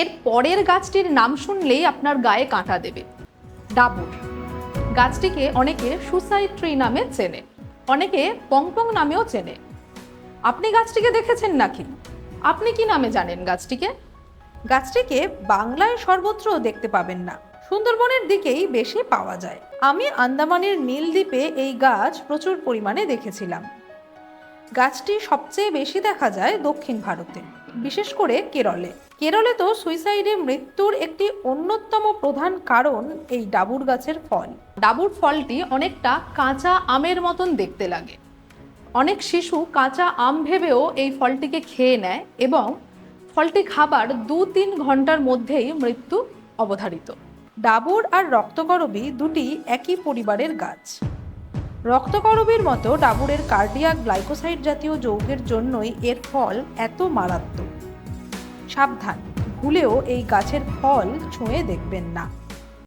এর পরের গাছটির নাম শুনলেই আপনার গায়ে কাঁটা দেবে। ডাবুর। গাছটিকে অনেকে সুসাইড ট্রি নামে চেনে, অনেকে পংপং নামেও চেনে। আপনি গাছটিকে দেখেছেন নাকি? আপনি কি নামে জানেন গাছটিকে? গাছটিকে বাংলায় সর্বত্র দেখতে পাবেন না। সুন্দরবনের দিকেই বেশি পাওয়া যায়। আমি আন্দামানের নীলদ্বীপে এই গাছ প্রচুর পরিমাণে দেখেছিলাম। গাছটি সবচেয়ে বেশি দেখা যায় দক্ষিণ ভারতে, বিশেষ করে কেরলে। কেরলে তো সুইসাইডে মৃত্যুর একটি অন্যতম প্রধান কারণ এই ডাবুর গাছের ফল। ডাবুর ফলটি অনেকটা কাঁচা আমের মতন দেখতে লাগে। অনেক শিশু কাঁচা আম ভেবেও এই ফলটিকে খেয়ে নেয় এবং ফলটি খাবার দু তিন ঘণ্টার মধ্যেই মৃত্যু অবধারিত। ডাবুর আর রক্তকরবী দুটি একই পরিবারের গাছ। রক্তকরবীর মতো ডাবুরের কার্ডিয়াক গ্লাইকোসাইড জাতীয় যৌগের জন্যই এর ফল এত মারাত্মক। সাবধান, ভুলেও এই গাছের ফল ছুঁয়ে দেখবেন না।